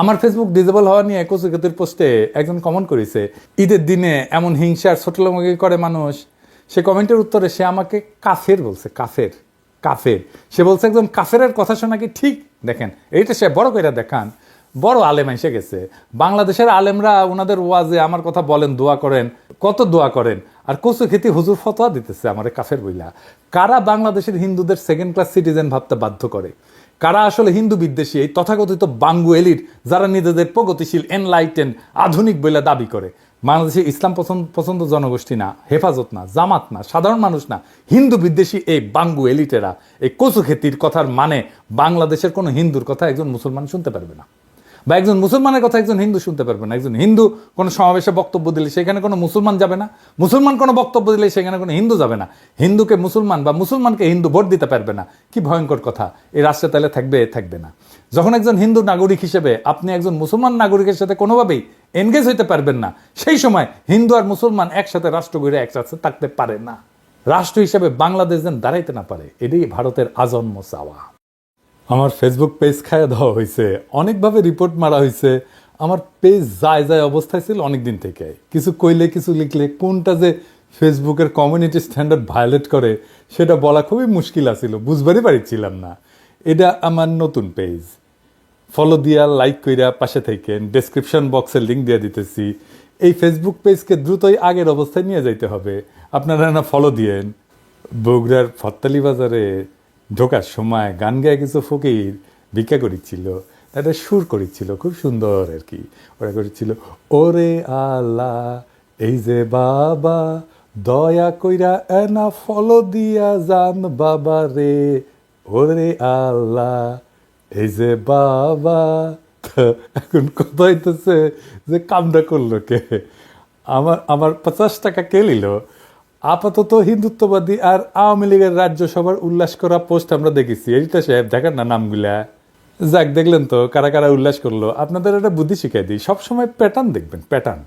আমার Facebook disable হওয়া নিয়ে কচুকেতুর পোস্টে একজন কমেন্ট করেছে, ঈদের দিনে এমন হিংসার ছোটলমাগি করে মানুষ? সে কমেন্টের উত্তরে, সে আমাকে কাফের বলছে, কাফের কাফের। সে বলছে, একজন কাফেরের কথা শোনা কি ঠিক? দেখেন, এইটা সে বড় করে দেখান। বড় আলেম এসে গেছে। বাংলাদেশের আলেমরা ওনাদের ওয়াজে আমার কথা বলেন, দোয়া করেন, কত দোয়া করেন। আর কচু খেতে হুজুর ফতোয়া দিতেছে আমার কাফের বইলা। কারা বাংলাদেশের হিন্দুদের সেকেন্ড ক্লাস সিটিজেন ভাবতে বাধ্য করে? কারা আসলে হিন্দু বিদ্বেষী? এই তথাকথিত বাঙ্গু এলিট যারা নিজেদের প্রগতিশীল এনলাইটেন আধুনিক বলে দাবি করে। বাংলাদেশে ইসলাম পছন্দ পছন্দ জনগোষ্ঠী না, হেফাজত না, জামাত না, সাধারণ মানুষ না, হিন্দু বিদ্বেষী এই বাঙ্গু এলিটেরা। এই কচু খেতির কথার মানে বাংলাদেশের কোনো হিন্দুর কথা একজন মুসলমান শুনতে পারবে না। বা একজন মুসলমানের কথা একজন হিন্দু শুনতে পারবে না। একজন হিন্দু কোনো সমাবেশে বক্তব্য দিলে সেখানে কোনো মুসলমান যাবে না। মুসলমান কোনো বক্তব্য দিলে সেখানে কোনো হিন্দু যাবে না। হিন্দুকে মুসলমান বা মুসলমানকে হিন্দু ভোট দিতে পারবে না। কি ভয়ঙ্কর কথা। এই রাষ্ট্রে তাহলে থাকবে থাকবে না। যখন একজন হিন্দু নাগরিক হিসেবে আপনি একজন মুসলমান নাগরিকের সাথে কোনোভাবেই এনগেজ হইতে পারবেন না, সেই সময় হিন্দু আর মুসলমান একসাথে রাষ্ট্র গড়ে একসাথে থাকতে পারে না। রাষ্ট্র হিসেবে বাংলাদেশ যেন দাঁড়াইতে না পারে, এটাই ভারতের আজন্ম চাওয়া। আমার ফেসবুক পেজ খায় দেওয়া হয়েছে অনেকভাবে রিপোর্ট মারা হয়েছে আমার পেজ যায় যায় অবস্থায় ছিল অনেক দিন থেকে। কিছু কইলে, কিছু লিখলে, কোনটা যে ফেসবুকের কমিউনিটি স্ট্যান্ডার্ড ভায়োলেট করে, সেটা বলা খুবই মুশকিল আছিল। বুঝবারই পারছিলাম না। এটা আমার নতুন পেজ ফলো দিয়া লাইক কইরা পাশে থাকেন ডেসক্রিপশন বক্সে লিঙ্ক দিয়ে দিতেছি। এই ফেসবুক পেজকে দ্রুতই আগের অবস্থায় নিয়ে যাইতে হবে। আপনারা না ফলো দিয়েন। বগুড়ার ফত্তালি বাজারে ঢোকার সময় গান গায়ে কিছু ফকির ভিক্ষা করিচ্ছিল একটা সুর করিচ্ছিল, খুব সুন্দর আর কি। ওরা করেছিল ওরে আল্লাহ, এই যে বাবা, দয়া কইরা এনা ফলো দিয়া যান বাবা রে। ওরে আল্লাহ, এই যে বাবা। এখন কথা হইতেছে যে কামটা করল কে? আমার আমার পঞ্চাশ টাকা কে নিল? আপাতত হিন্দুত্ববাদী আর আওয়ামী লীগের রাজ্যসভার উল্লাস করা পোস্ট আমরা দেখেছি। এইটা সাহেব, দেখেন না নামগুলা? যাক, দেখলেন তো, কারা কারা উল্লাস করল? আপনাদের একটা বুদ্ধি শিখাই দিই। সবসময় প্যাটার্ন দেখবেন প্যাটার্ন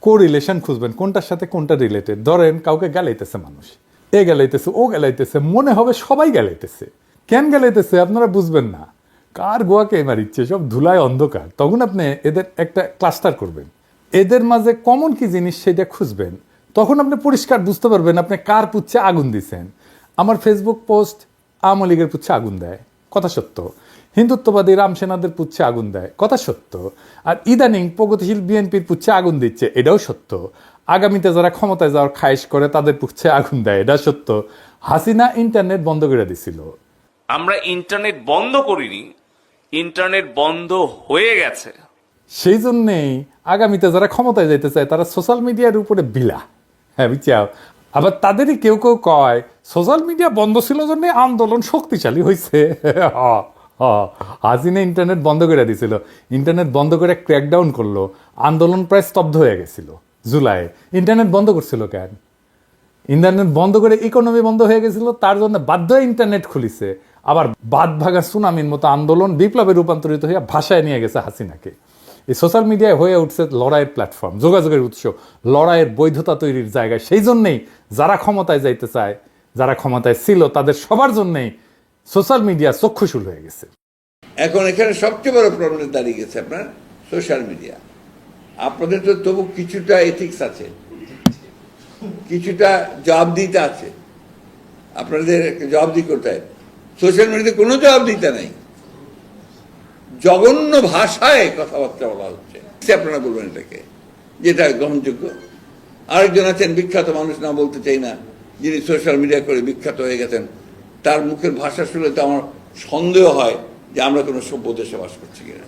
কো রিলেশন খুঁজবেন, কোনটার সাথে কোনটা রিলেটেড ধরেন, কাউকে গেলাইতেছে মানুষ। এ গেলাইতেছে, ও গেলাইতেছে, মনে হবে সবাই গেলাইতেছে। কেন গেলাইতেছে আপনারা বুঝবেন না। কার গোয়াকে মারিচ্ছে সব ধুলায় অন্ধকার। তখন আপনি এদের একটা ক্লাস্টার করবেন। এদের মাঝে কমন কি জিনিস সেটা খুঁজবেন। তখন আপনি পরিষ্কার বুঝতে পারবেন আপনি কার পুচ্ছে আগুন দিছেন। আমার ফেসবুক পোস্ট আওয়ামী লীগের পুচ্ছে আগুন দেয়। কথা সত্য। হিন্দুত্ববাদী রাম সেনাদের পুচ্ছে আগুন দেয়। কথা সত্য। আর ইদানিং প্রগতিশীল বিএনপির পুচ্ছে আগুন দিচ্ছে এটাও সত্য। আগামীতে যারা ক্ষমতায় যাওয়ার খায়েশ করে তাদের পুচ্ছে আগুন দেয় এটা সত্য। হাসিনা ইন্টারনেট বন্ধ করে দিছিল। আমরা ইন্টারনেট বন্ধ করিনি ইন্টারনেট বন্ধ হয়ে গেছে। সেই জন্যেই আগামীতে যারা ক্ষমতায় যেতে চায় তারা সোশ্যাল মিডিয়ার উপরে বিলা। হ্যাঁ বুঝছাও আবার তাদেরই কেউ কেউ কয়, সোশ্যাল মিডিয়া বন্ধ ছিল জন্য আন্দোলন শক্তিশালী হয়েছে। হাসিনা ইন্টারনেট বন্ধ করে দিছিল। ইন্টারনেট বন্ধ করে ক্র্যাকডাউন করল। আন্দোলন প্রায় স্তব্ধ হয়ে গেছিল জুলাইয়ে ইন্টারনেট বন্ধ করছিল কেন? ইন্টারনেট বন্ধ করে ইকোনমি বন্ধ হয়ে গেছিল, তার জন্য বাধ্য ইন্টারনেট খুলিছে। আবার বাদ ভাগা সুনামির মতো আন্দোলন বিপ্লবে রূপান্তরিত হয়ে ভাষায় নিয়ে গেছে হাসিনাকে। এই সোশ্যাল মিডিয়ায় হয়ে উঠছে লড়াইয়ের প্ল্যাটফর্ম যোগাযোগের উৎস, লড়াইয়ের বৈধতা তৈরির জায়গা। সেই জন্যেই যারা ক্ষমতায় যাইতে চায়, যারা ক্ষমতায় ছিল, তাদের সবার জন্যেই সোশ্যাল মিডিয়া চক্ষুশূল হয়ে গেছে। এখন এখানে সবচেয়ে বড় প্রবলেম দাঁড়িয়ে গেছে আপনার সোশ্যাল মিডিয়া আপনাদের তো তবু কিছুটা এথিক্স আছে, কিছুটা জবাবদিহিতা আছে। আপনাদের জবাবদি করতে হয় সোশ্যাল মিডিয়াতে কোনো জবাবদিহিতা নাই। জঘন্য ভাষায় কথাবার্তা বলা হচ্ছে। আপনারা বলবেন এটাকে যেটা গ্রহণযোগ্য? আরেকজন আছেন, বিখ্যাত মানুষ, না বলতে চাই না, যিনি সোশ্যাল মিডিয়া করে বিখ্যাত হয়ে গেছেন। তার মুখের ভাষা শুনে তো আমার সন্দেহ হয় যে আমরা কোনো সভ্য দেশে বাস করছি কিনা।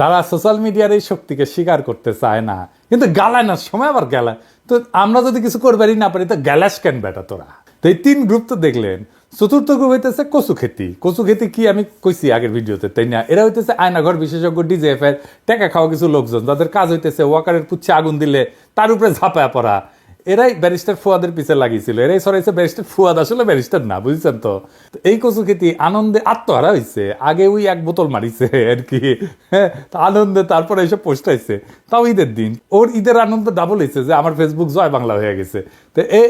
তারা সোশ্যাল মিডিয়ার এই শক্তিকে স্বীকার করতে চায় না। কিন্তু গালায় না, সময় আবার গেলায়। তো আমরা যদি কিছু করবারই না পারি, তো গ্যালাস কেন বেটা তোরা? তো এই তিন গ্রুপ তো দেখলেন চতুর্থ গ্রুপ হইতেছে কচু খেতি। কচু খেতি কি আমি কইছি আগের ভিডিওতে, তাই না? এরা হইতেছে আয়নাঘর বিশেষজ্ঞ ডিজেএফ এর টেকা খাওয়া কিছু লোকজন, যাদের কাজ হইতেছে ওয়াকারের পুচ্ছে আগুন দিলে তার উপরে ঝাঁপায়া পড়া। এরাই ব্যারিস্টার ফুয়াদের পিছে লাগিয়েছিল। এরাই সরাইছে ব্যারিস্টার ফুয়াদ, আসলে ব্যারিস্টার না, বুঝছেন তো? এই কচু খেতি আনন্দে আত্মহারা হয়েছে আগে ওই এক বোতল মারিছে আর কি হ্যাঁ? আনন্দে তারপরে এসে পোস্টাইছে তাও ঈদের দিন। ওর ঈদের আনন্দ ডাবল হয়েছে যে আমার ফেসবুক জয় বাংলা হয়ে গেছে। তো এ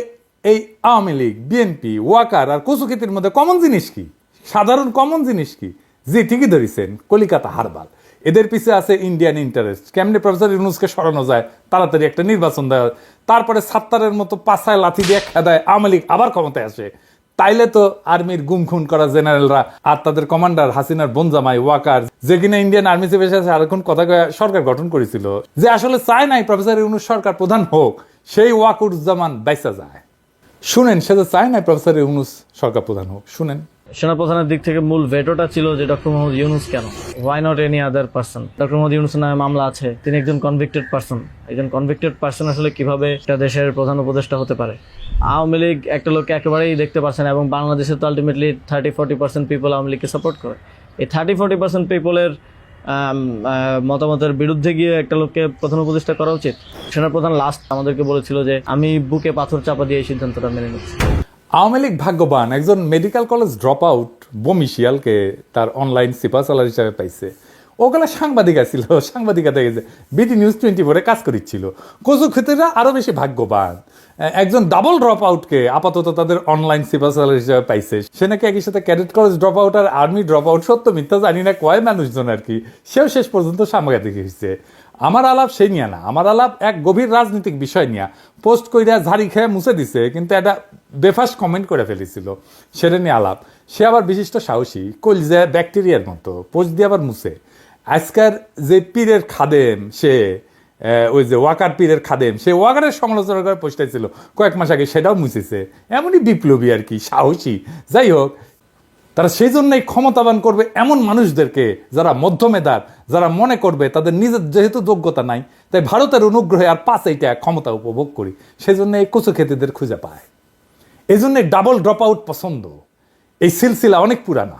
এই আওয়ামী লীগ বিএনপি ওয়াকার আর কচু মধ্যে কমন জিনিস কি? সাধারণ কমন জিনিস কি? জি, ঠিকই ধরেছেন, কলিকাতা হারবাল। এদের পিছে আছে ইন্ডিয়ান ইন্টারেস্ট কেমনি প্রফেসর ইউনুসকে সরানো যায়? তাড়াতাড়ি একটা নির্বাচন দেওয়া তারপরে সাত্তারের মতো পাছায় লাথি দিয়ে খেদায় আওয়ামী লীগ আবার ক্ষমতায় আসে। তাইলে তো আর্মির গুম খুন করা জেনারেলরা আর তাদের কমান্ডার হাসিনার বনজামাই ওয়াকার, যে কিনা ইন্ডিয়ান আর্মি চেপে এসে আর এখন কথা সরকার গঠন করেছিল, যে আসলে চায় নাই প্রফেসর ইউনুস সরকার প্রধান হোক, সেই ওয়াকুরুজ্জামান বাইসা যায়। শুনেন, সে যে চায় না প্রফেসর ইউনুস সরকার প্রধান হোক। শুনেন। সেনাপ্রধানের দিক থেকে মূল ভেটোটা ছিল যে ডক্টর মোহাম্মদ ইউনুস কেন? Why not any other person doctor Mohammad ইউনুসের নামে মামলা আছে, তিনি একজন কনভিক্টেড পার্সন একজন কনভিক্টেড পার্সন আসলে কীভাবে একটা দেশের প্রধান উপদেষ্টা হতে পারে? আওয়ামী লীগ একটা লোককে একেবারেই দেখতে পারছে না এবং বাংলাদেশে তো ultimately thirty forty percent people Awami লীগকে সাপোর্ট করে। এই থার্টি ফোর্টি পার্সেন্ট পিপলের মতামতের বিরুদ্ধে গিয়ে একটা লোককে প্রধান উপদেষ্টা করা উচিত। সেনাপ্রধান লাস্ট আমাদেরকে বলেছিল যে, আমি বুকে পাথর চাপা দিয়ে এই সিদ্ধান্তটা মেনে নিচ্ছি। আওয়ামী লীগ ভাগ্যবান, একজন মেডিকেল কলেজ ড্রপ আউট বমিশিয়ালকে তার অনলাইন সিপাসালার হিসাবে পাইছে। ওগুলো সাংবাদিক আছিল সাংবাদিকতা গেছে বিডি নিউজ টোয়েন্টি ফোরে কাজ করেছিল কচু ক্ষেত্রে আরও বেশি ভাগ্যবান। একজন ডাবল ড্রপ আউটকে আপাতত তাদের অনলাইন সিপাসালার হিসাবে পাইছে। সে নাকি একই সাথে ক্যাডেট কলেজ ড্রপ আউট আর আর্মি ড্রপ আউট সত্য মিথ্যা জানি না, কয় মানুষজন আর কি, সেও শেষ পর্যন্ত সাংবাদিক হয়েছে আমার আলাপ সেই নিয়ে না, আমার আলাপ এক গভীর রাজনৈতিক বিষয় নিয়ে। পোস্ট কইরা ঝাড়ি খেয়ে মুছে দিছে, কিন্তু একটা বেফাস কমেন্ট করে ফেলেছিল। সেটা নিয়ে আলাপ। সে আবার বিশিষ্ট সাহসী, কলজা ব্যাকটেরিয়ার মতো, পোস্ট দিয়ে আবার মুছে। আজকার যে পীরের খাদেম, সে ওই যে ওয়াকার পীরের খাদেম, সে ওয়াকারের সমালোচনা করে পোস্টাই ছিল কয়েক মাস আগে সেটাও মুছেছে। এমনই বিপ্লবী আর কি, সাহসী। যাই হোক, তারা সেই জন্যই ক্ষমতাবান করবে এমন মানুষদেরকে যারা মধ্যমেধার, যারা মনে করবে তাদের নিজের যেহেতু যোগ্যতা নাই, তাই ভারতের অনুগ্রহে আর পাঁচ এইটা ক্ষমতা উপভোগ করি। সেই জন্য এই কচু খেতেদের খুঁজে পায়। এই জন্য ডাবল ড্রপ আউট পছন্দ। এই সিলসিলা অনেক পুরানা।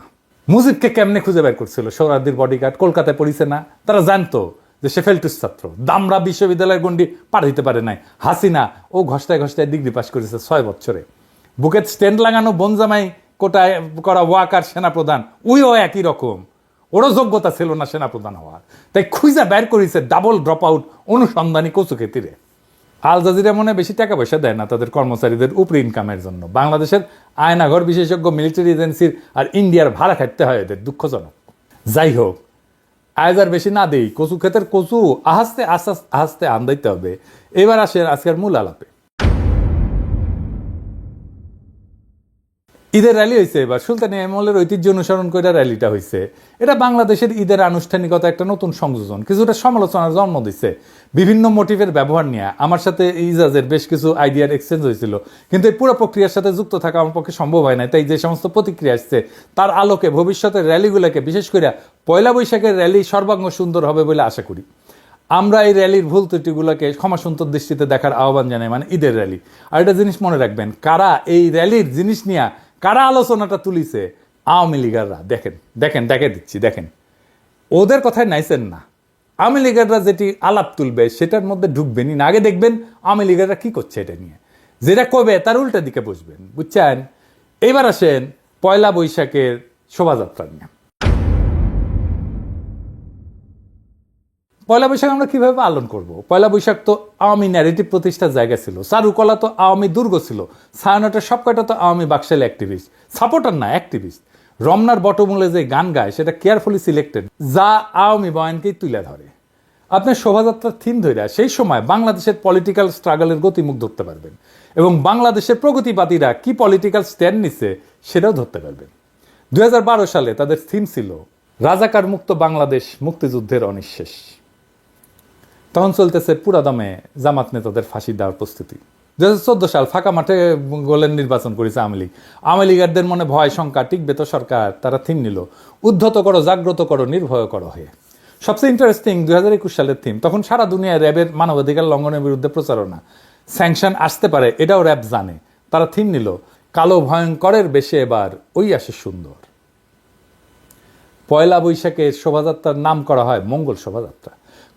মুজিবকে কেমনে খুঁজে বের করছিল? সৌরাদির বডিগার্ড কলকাতায় পড়িছে না? তারা জানতো যে সে ফেলটুস ছাত্র। দামরা বিশ্ববিদ্যালয়ের গন্ডি পার হইতে পারে নাই। হাসিনা, ও ঘষ্টায় ঘষ্টায় ডিগ্রি পাশ করেছে ছয় বছরে। বুকের স্ট্যান্ড লাগানো বনজামাই কোটায় করা ওয়াকার সেনাপ্রধান, উইও একই রকম। ওরও যোগ্যতা ছিল না সেনাপ্রধান হওয়ার। তাই খুঁজা বের করেছে ডাবল ড্রপ আউট অনুসন্ধানী কচু খেতিরে আল জাজিরা মনে বেশি টাকা পয়সা দেয় না তাদের কর্মচারীদের উপরে ইনকামের জন্য। বাংলাদেশের আয়নাঘর বিশেষজ্ঞ মিলিটারি এজেন্সির আর ইন্ডিয়ার ভাড়া খাটতে হয় এদের, দুঃখজনক। যাই হোক আজ বেশি না দেই কচু ক্ষেতের কচু আহাস্তে আস্তে আস্তে আন্দাইতে হবে। এবার আসেন আজকের মূল আলাপে। ঈদের র্যালি হয়েছে এবার। সুলতানি আমলের ঐতিহ্য অনুসরণ করে র্যালিটা হয়েছে এটা বাংলাদেশের ঈদের আনুষ্ঠানিকতা একটা নতুন সংযোজন। কিছুটা সমালোচনার জন্ম দিচ্ছে বিভিন্ন মোটিভের ব্যবহার নিয়ে। আমার সাথে ইজাজের বেশ কিছু আইডিয়ার এক্সচেঞ্জ হয়েছিল। কিন্তু এই পুরো প্রক্রিয়ার সাথে যুক্ত থাকা আমার পক্ষে সম্ভব হয় না তাই যে সমস্ত প্রতিক্রিয়া আসছে, তার আলোকে ভবিষ্যতের র্যালিগুলোকে বিশেষ করে পয়লা বৈশাখের র্যালি সর্বাঙ্গ সুন্দর হবে বলে আশা করি। আমরা এই র্যালির ভুল ত্রুটিগুলোকে ক্ষমাসুন্তর দৃষ্টিতে দেখার আহ্বান জানাই মানে ঈদের র্যালি আর একটা জিনিস মনে রাখবেন, কারা এই র্যালির জিনিস নিয়ে কারা আলোচনাটা তুলিছে? আওয়ামী লীগাররা। দেখেন দেখেন, দেখে দিচ্ছি, দেখেন। ওদের কথায় নাইছেন না। আওয়ামী লীগাররা যেটি আলাপ তুলবে, সেটার মধ্যে ঢুকবেনই না। আগে দেখবেন আওয়ামী লীগাররা কী করছে এটা নিয়ে। যেটা কবে তার উল্টা দিকে বসবেন, বুঝছেন? এবার আসেন পয়লা বৈশাখের শোভাযাত্রা নিয়ে। পয়লা বৈশাখ আমরা কীভাবে পালন করব? পয়লা বৈশাখ তো আওয়ামী ন্যারেটিভ প্রতিষ্ঠার জায়গা ছিল। চারুকলা তো আওয়ামী দুর্গ ছিল। ছায়ানটের সব কয়টা তো আওয়ামী বাক্সাল অ্যাক্টিভিস্ট সাপোর্টার না অ্যাক্টিভিস্ট রমনার বটমূলে যে গান গায়, সেটা কেয়ারফুলি সিলেক্টেড যা আওয়ামী বয়ানকেই তুলে ধরে। আপনার শোভাযাত্রার থিম ধরে সেই সময় বাংলাদেশের পলিটিক্যাল স্ট্রাগলের গতিমুখ ধরতে পারবেন। এবং বাংলাদেশের প্রগতিবাদীরা কি পলিটিক্যাল স্ট্যান্ড নিচ্ছে সেটাও ধরতে পারবেন। দুই হাজার বারো সালে তাদের থিম ছিল, রাজাকার মুক্ত বাংলাদেশ মুক্তিযুদ্ধের অনিঃশেষ। তখন চলতেছে পুরা দমে জামাত নেতাদের ফাঁসি দেওয়ার প্রস্তুতি। দু হাজার চোদ্দ সাল ফাঁকা মাঠে গোলের নির্বাচন করেছে আওয়ামী লীগ। আওয়ামী লীগারদের মনে ভয়, শঙ্কা, টিকবে তো সরকার, তারা থিম নিল। উদ্ধত করো, জাগ্রত করো, নির্ভয় করো হয়ে সবচেয়ে ইন্টারেস্টিং দুই হাজার একুশ সালের থিম, তখন সারা দুনিয়ায় র্যাবের মানবাধিকার লঙ্ঘনের বিরুদ্ধে প্রচারণা। স্যাংশন আসতে পারে, এটাও র্যাব জানে। তারা থিম নিল, কালো ভয়ঙ্করের বেশে এবার ওই আসে সুন্দর। পয়লা বৈশাখের শোভাযাত্রার নাম করা হয় মঙ্গল শোভাযাত্রা।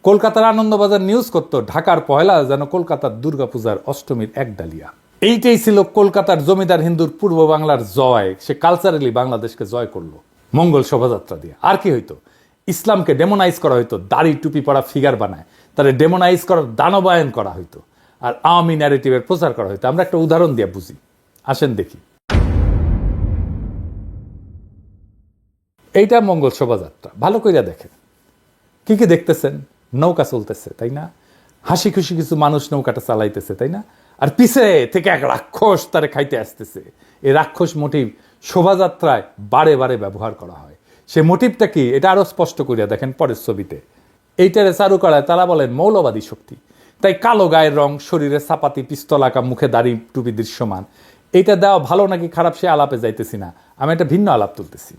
কলকাতার আনন্দবাজার নিউজ করতো, ঢাকার পয়লা যেন কলকাতার দুর্গাপূজার অষ্টমীর এক ডালিয়া। এইটাই ছিল কলকাতার জমিদার হিন্দুর পূর্ব বাংলার জয়। সে কালচারালি বাংলাদেশকে জয় করল, মঙ্গল শোভাযাত্রা দিয়ে। আর কি হইতো? ইসলামকে ডেমোনাইজ করা হইতো, দাড়ি টুপি পরা ফিগার বানায়। তারে ডেমোনাইজ করার দানবায়ন করা হইতো, আর আওয়ামী ন্যারেটিভের প্রচার করা হইতো। আমরা একটা উদাহরণ দিয়ে বুঝি। আসেন দেখি। এইটা মঙ্গল শোভাযাত্রা। ভালো কইরা দেখেন। কি কি দেখতেছেন? নৌকা চলতেছে, তাই না? হাসি খুশি কিছু মানুষ নৌকাটা চালাইতেছে, তাই না? আর পিছে থেকে এক রাক্ষস তারে খাইতে আসতেছে। এই রাক্ষস মোটিভ শোভাযাত্রায় বারে বারে ব্যবহার করা হয়। সে মোটিভটা কি? এটা আরও স্পষ্ট করিয়া দেখেন পরের ছবিতে। এইটারে চারু করায় তারা বলেন মৌলবাদী শক্তি। তাই কালো গায়ের রং, শরীরে চাপাতি, পিস্তল আঁকা, মুখে দাড়ি টুপি দৃশ্যমান। এইটা দেওয়া ভালো নাকি খারাপ সে আলাপে যাইতেছি না। আমি একটা ভিন্ন আলাপ তুলতেছি।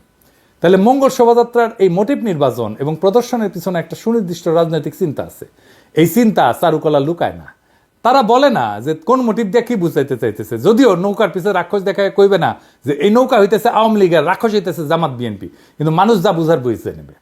তাহলে মঙ্গল শোভাযাত্রার এই মোটিভ নির্বাচন এবং প্রদর্শনের পিছনে একটা সুনির্দিষ্ট রাজনৈতিক চিন্তা আছে। এই চিন্তা চারুকলা লুকায় না। তারা বলে না যে কোন মোটিভ দিয়ে কি বুঝাইতে চাইতেছে। যদিও নৌকার পিছনে রাক্ষস দেখা কইবে না যে এই নৌকা হইতেছে আওয়ামী লীগের রাক্ষস হইতেছে জামাত বিএনপি। কিন্তু মানুষ যা বুঝার বুঝতে নেবে।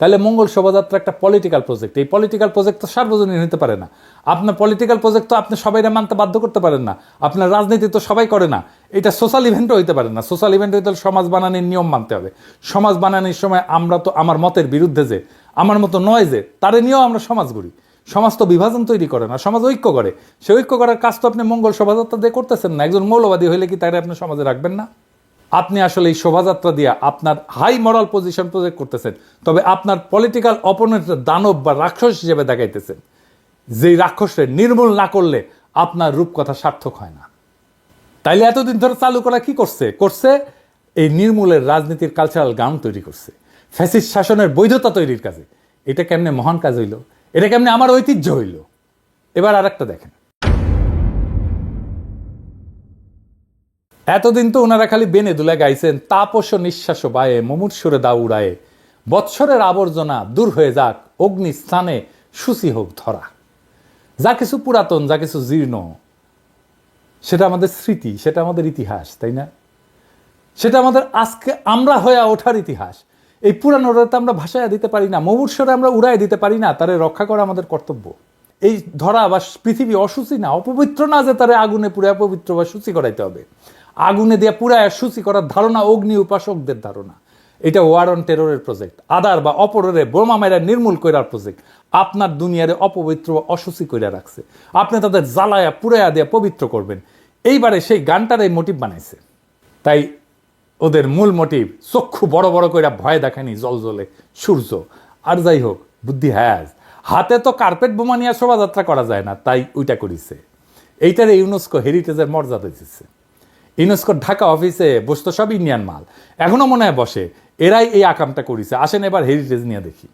তাহলে মঙ্গল শোভাযাত্রা একটা পলিটিক্যাল প্রজেক্ট এই পলিটিক্যাল প্রজেক্ট তো সার্বজনীন হতে পারে না। আপনার পলিটিক্যাল প্রজেক্ট তো আপনি সবাইরা মানতে বাধ্য করতে পারেন না। আপনার রাজনীতি তো সবাই করে না। এটা সোশ্যাল ইভেন্টও হইতে পারে না। সোশ্যাল ইভেন্ট হইতে হলে সমাজ বানানির নিয়ম মানতে হবে। সমাজ বানানির সময় আমরা তো আমার মতের বিরুদ্ধে যে, আমার মতো নয় যে, তারে নিয়েও আমরা সমাজ গড়ি। সমাজ তো বিভাজন তৈরি করে না, সমাজ ঐক্য করে। সে ঐক্য করার কাজ তো আপনি মঙ্গল শোভাযাত্রা দিয়ে করতেছেন না। একজন মৌলবাদী হইলে কি তাকে আপনি সমাজে রাখবেন না? আপনি আসলে এই শোভাযাত্রা দিয়ে আপনার হাই মরাল পজিশন প্রজেক্ট করতেছেন, তবে আপনার পলিটিক্যাল অপোনেন্টের দানব বা রাক্ষস হিসেবে দেখাইতেছেন। যেই রাক্ষসরে নির্মূল না করলে আপনার রূপকথা সার্থক হয় না। তাইলে এতদিন ধরে চালু করা কি করছে? করছে এই নির্মূলের রাজনীতির কালচারাল গান তৈরি করছে। ফ্যাসিস্ট শাসনের বৈধতা তৈরির কাজে। এটা কেমনে মহান কাজ হইল? এটা কেমনে আমার ঐতিহ্য হইল? এবার আর একটা দেখেন। এতদিন তো ওনারা খালি বেনে দুলে গাইছেন তাপস নিঃশ্বাস বায়ে, মুমূর্ষরে দা উড়ায়ে। বৎসরের আবর্জনা দূর হয়ে যাক, অগ্নি স্থানে সুসি হোক ধরা। যা কিছু পুরাতন, যা কিছু জীর্ণ, সেটা আমাদের স্মৃতি, সেটা আমাদের ইতিহাস, তাই না? সেটা আমাদের আজকে আমরা হয়ে ওঠার ইতিহাস। এই পুরানোটা তো আমরা ভাষায় দিতে পারি না, মমূর্ষরে আমরা উড়াই দিতে পারি না, তারে রক্ষা করা আমাদের কর্তব্য। এই ধরা বা পৃথিবী অসুচি না, অপবিত্র না যে তারে আগুনে পুড়ে পবিত্র বা সূচি করাইতে হবে। আগুনে দিয়ে পুরায় সূচি করার ধারণা অগ্নি উপাসকদের ধারণা। এটা ওয়ার অন টেররের প্রজেক্ট আদার বা অপরের বোমা মেরা নির্মূল করার প্রজেক্ট আপনার দুনিয়ারে অপবিত্র বা অসুচি কইরা রাখছে। আপনি তাদের জ্বালায়া পুরায়া দিয়ে পবিত্র করবেন। এইবারে সেই গানটার এই মোটিভ বানাইছে। তাই ওদের মূল মোটিভ চক্ষু বড় বড় কইরা ভয় দেখানি জল জলে, সূর্য। আর যাই হোক, বুদ্ধি হ্যাজ হাতে তো কার্পেট বোমা নিয়ে শোভাযাত্রা করা যায় না, তাই ওইটা করিছে। এইটারে ইউনেস্কো হেরিটেজের মর্যাদা দিচ্ছে ইউনেস্কোর ঢাকা অফিসে বসতো সব ইন্ডিয়ান মাল। এখনও মনে হয় বসে। এরাই এই আকামটা করেছে আসেন এবার হেরিটেজ নিয়ে দেখি।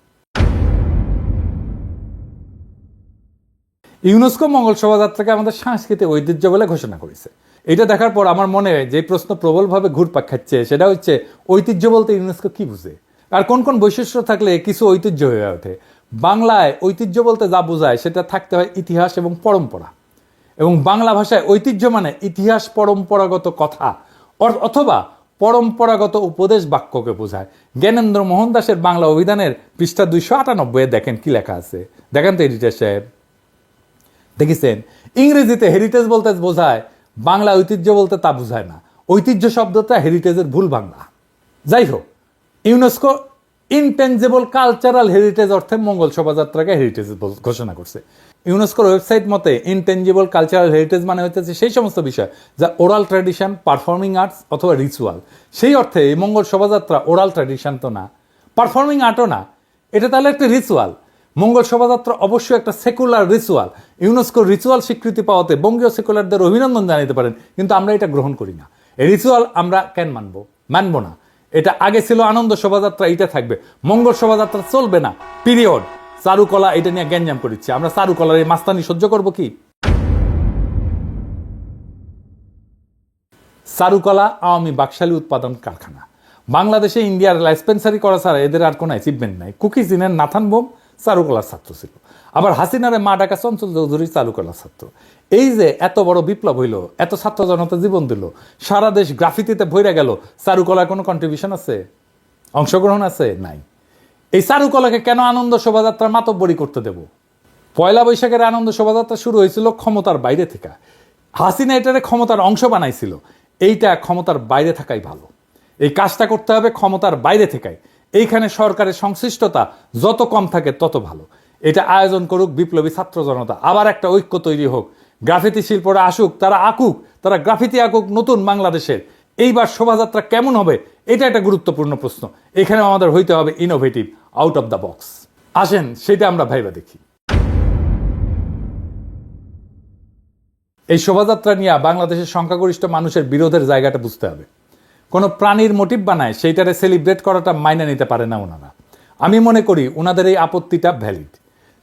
ইউনেস্কো মঙ্গল শোভাযাত্রাকে আমাদের সাংস্কৃতিক ঐতিহ্য বলে ঘোষণা করেছে। এটা দেখার পর আমার মনে যে প্রশ্ন প্রবলভাবে ঘুরপাক খাচ্ছে, সেটা হচ্ছে ঐতিহ্য বলতে ইউনেস্কো কি বুঝে? আর কোন কোন বৈশিষ্ট্য থাকলে কিছু ঐতিহ্য হয়ে ওঠে? বাংলায় ঐতিহ্য বলতে যা বোঝায় সেটা থাকতে হয় ইতিহাস এবং পরম্পরা। এবং বাংলা ভাষায় ঐতিহ্য মানে ইতিহাস পরম্পরাগত কথা। অথবা পরম্পরাগত উপদেশ বাক্যকে বোঝায়। জ্ঞানেন্দ্র মোহন দাসের বাংলা অভিধানের পৃষ্ঠা দুইশো আটানব্বই দেখেন কি লেখা আছে? দেখেন তো এডিটার সাহেব। দেখেছেন? ইংরেজিতে হেরিটেজ বলতে বোঝায়, বাংলা ঐতিহ্য বলতে তা বোঝায় না। ঐতিহ্য শব্দটা হেরিটেজের ভুল বাংলা। যাই হোক ইউনেস্কো ইনটেঞ্জেবল কালচারাল হেরিটেজ অর্থে মঙ্গল শোভাযাত্রাকে হেরিটেজ ঘোষণা করছে। ইউনেস্কোর ওয়েবসাইট মতে ইনটেঞ্জেবল কালচারাল হেরিটেজ মানে হচ্ছে সেই সমস্ত বিষয় যা ওরাল ট্র্যাডিশন পারফর্মিং আর্টস অথবা রিচুয়াল সেই অর্থে এই মঙ্গল শোভাযাত্রা ওরাল ট্র্যাডিশন তো না পারফর্মিং আর্টও না। এটা তাহলে একটা রিচুয়াল মঙ্গল শোভাযাত্রা অবশ্যই একটা সেকুলার রিচুয়াল ইউনেস্কো রিচুয়াল স্বীকৃতি পাওয়াতে বঙ্গীয় সেকুলারদের অভিনন্দন জানাতে পারেন, কিন্তু আমরা এটা গ্রহণ করি না। এই রিচুয়াল আমরা কেন মানবো? মানবো না। এটা আগে ছিল আনন্দ শোভাযাত্রা এটা থাকবে। মঙ্গল শোভাযাত্রা চলবে না পিরিয়ড চারুকলা এটা নিয়ে গ্যাঞ্জাম করিচ্ছে। আমরা চারুকলার এই মাস্তানি সহ্য করব কি? চারুকলা আওয়ামী বাকশালী উৎপাদন কারখানা। বাংলাদেশে ইন্ডিয়ার লাইসপেন্সারি করা ছাড়া এদের আর কোনো অ্যাচিভমেন্ট নাই। কুকি চিনেন নাথান বোম চারুকলার ছাত্র ছিল। আবার হাসিনারে মা ডাকা চঞ্চল চৌধুরী চারুকলার ছাত্র। এই যে এত বড় বিপ্লব হইল, এত ছাত্র জনতা জীবন দিল, সারা দেশ গ্রাফিতিতে ভরে গেল, চারুকলার কোনো কন্ট্রিবিউশন আছে? অংশগ্রহণ আছে? নাই। এই চারুকলাকে কেন আনন্দ শোভাযাত্রার মাতব্বরি করতে দেব? পয়লা বৈশাখের আনন্দ শোভাযাত্রা শুরু হয়েছিল ক্ষমতার বাইরে থেকে। হাসিনা এটারে ক্ষমতার অংশ বানাইছিল। এইটা ক্ষমতার বাইরে থাকাই ভালো। এই কাজটা করতে হবে ক্ষমতার বাইরে থেকাই। এইখানে সরকারের সংশ্লিষ্টতা যত কম থাকে তত ভালো। এটা আয়োজন করুক বিপ্লবী ছাত্র জনতা। আবার একটা ঐক্য তৈরি হোক। গ্রাফিতি শিল্পরা আসুক, তারা আঁকুক, তারা গ্রাফিতি আঁকুক নতুন বাংলাদেশের। এইবার শোভাযাত্রা কেমন হবে? এটা একটা গুরুত্বপূর্ণ প্রশ্ন। এখানে আমাদের হইতে হবে innovative out of the box আসেন, সেটা আমরা ভাইবা দেখি। এই শোভাযাত্রা নিয়ে বাংলাদেশের সংখ্যাগরিষ্ঠ মানুষের বিরোধের জায়গাটা বুঝতে হবে। কোনো প্রাণীর মোটিভ বানায় সেইটারে সেলিব্রেট করাটা মাইনে নিতে পারে না ওনারা। আমি মনে করি ওনাদের এই আপত্তিটা ভ্যালিড।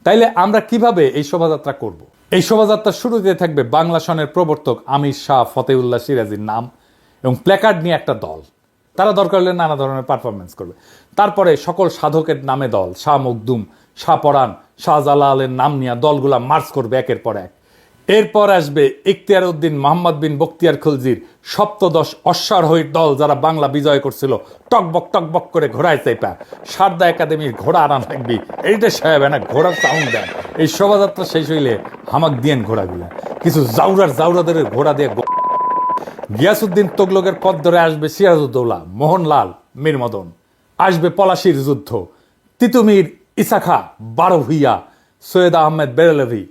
তাইলে আমরা কীভাবে এই শোভাযাত্রা করব। এই শোভাযাত্রার শুরুতে থাকবে বাংলা সনের প্রবর্তক আমির শাহ ফতেউল্লাহ সিরাজির নাম এবং প্ল্যাকার্ড নিয়ে একটা দল। তারা দরকার হলে নানা ধরনের পারফরমেন্স করবে। তারপরে সকল সাধকের নামে দল, শাহ মকদুম শাহ পরাণ শাহ জালালের নাম নিয়ে দলগুলা মার্চ করবে একের পর এক। এরপর আসবে ইখতিয়ার উদ্দিন মোহাম্মদ বিন বক্তিয়ার খলজির সপ্তদশ অশ্বারোহীর দল যারা বাংলা বিজয় করছিল। টকবক টকবক করে ঘোড়ায় চেপা সারদা একাডেমির ঘোড়া আনান থাকবি এইটা সাহেব না ঘোড়ার সাউন্ড দেন। এই শোভাযাত্রা শেষ হইলে হামাক দিয়েন ঘোড়াগুলা। কিছু জাউরার জাউরাদের ঘোড়া দিয়ে গিয়াসুদ্দিন তোগলকের ধরে আসবে সিরাজউদ্দৌলা, মোহনলাল মীর মদন আসবে পলাশির যুদ্ধ। তিতুমির ইসাখা, বারো ভুইয়া, সৈয়দ আহমেদ বেরেলভি।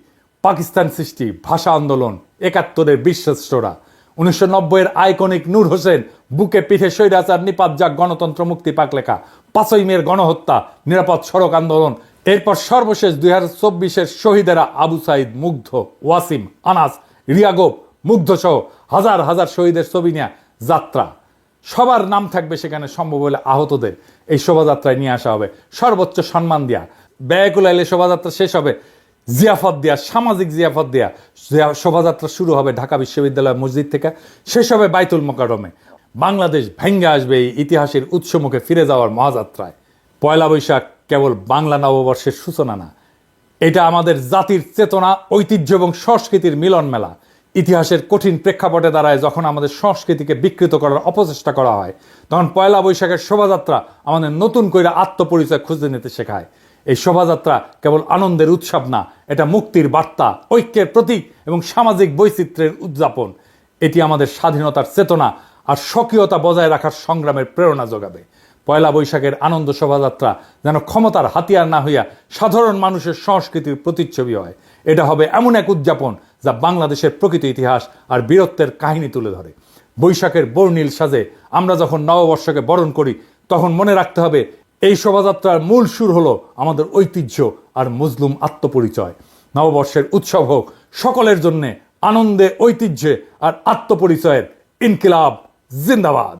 পাকিস্তান সৃষ্টি, ভাষা আন্দোলন, একাত্তরের বিশ্বাসরা উনিশশো নব্বইয়ের আইকনিক নূর হোসেন, বুকে পিঠে স্বৈরাচার, নিপাত যাক গণতন্ত্র মুক্তি পাক লেখা। পাঁচই মেয়ের গণহত্যা, নিরাপদ সড়ক আন্দোলন। এরপর সর্বশেষ দুই হাজার চব্বিশের শহীদেরা আবু সাইদ, মুগ্ধ, ওয়াসিম, আনাস রিয়াগোপ মুগ্ধ সহ হাজার হাজার শহীদের ছবি নিয়ে যাত্রা। সবার নাম থাকবে সেখানে সম্ভব হলে আহতদের। এই শোভাযাত্রায় নিয়ে আসা হবে। সর্বোচ্চ সম্মান দেয়া। ব্যয়কুল এলে শোভাযাত্রা শেষ হবে। জিয়াফত দেয়া, সামাজিক জিয়াফত দেয়া। শোভাযাত্রা শুরু হবে ঢাকা বিশ্ববিদ্যালয় মসজিদ থেকে। শেষ হবে বাইতুল মোকারমে বাংলাদেশ ভেঙ্গে আসবে এই ইতিহাসের উৎসমুখে ফিরে যাওয়ার মহাযাত্রায়। পয়লা বৈশাখ কেবল বাংলা নববর্ষের সূচনা না। এটা আমাদের জাতির চেতনা, ঐতিহ্য এবং সংস্কৃতির মিলন মেলা ইতিহাসের কঠিন প্রেক্ষাপটে দাঁড়ায় যখন আমাদের সংস্কৃতিকে বিকৃত করার অপচেষ্টা করা হয়। তখন পয়লা বৈশাখের শোভাযাত্রা আমাদের নতুন করে আত্মপরিচয় খুঁজে নিতে শেখায়। এই শোভাযাত্রা কেবল আনন্দের উৎসব না, এটা মুক্তির বার্তা, ঐক্যের প্রতীক এবং সামাজিক বৈচিত্র্যের উদযাপন। এটি আমাদের স্বাধীনতার চেতনা আর স্বকীয়তা বজায় রাখার সংগ্রামের প্রেরণা যোগাবে। পয়লা বৈশাখের আনন্দ শোভাযাত্রা যেন ক্ষমতার হাতিয়ার না হইয়া সাধারণ মানুষের সংস্কৃতির প্রতিচ্ছবি হয়। এটা হবে এমন এক উদযাপন যা বাংলাদেশের প্রকৃত ইতিহাস আর বীরত্বের কাহিনী তুলে ধরে। বৈশাখের বর্ণিল সাজে আমরা যখন নববর্ষকে বরণ করি, তখন মনে রাখতে হবে এই শোভাযাত্রার মূল সুর হলো আমাদের ঐতিহ্য আর মজলুম আত্মপরিচয়। নববর্ষের উৎসব হোক, সকলের জন্যে আনন্দে, ঐতিহ্যে আর আত্মপরিচয়ের ইনকিলাব, জিন্দাবাদ।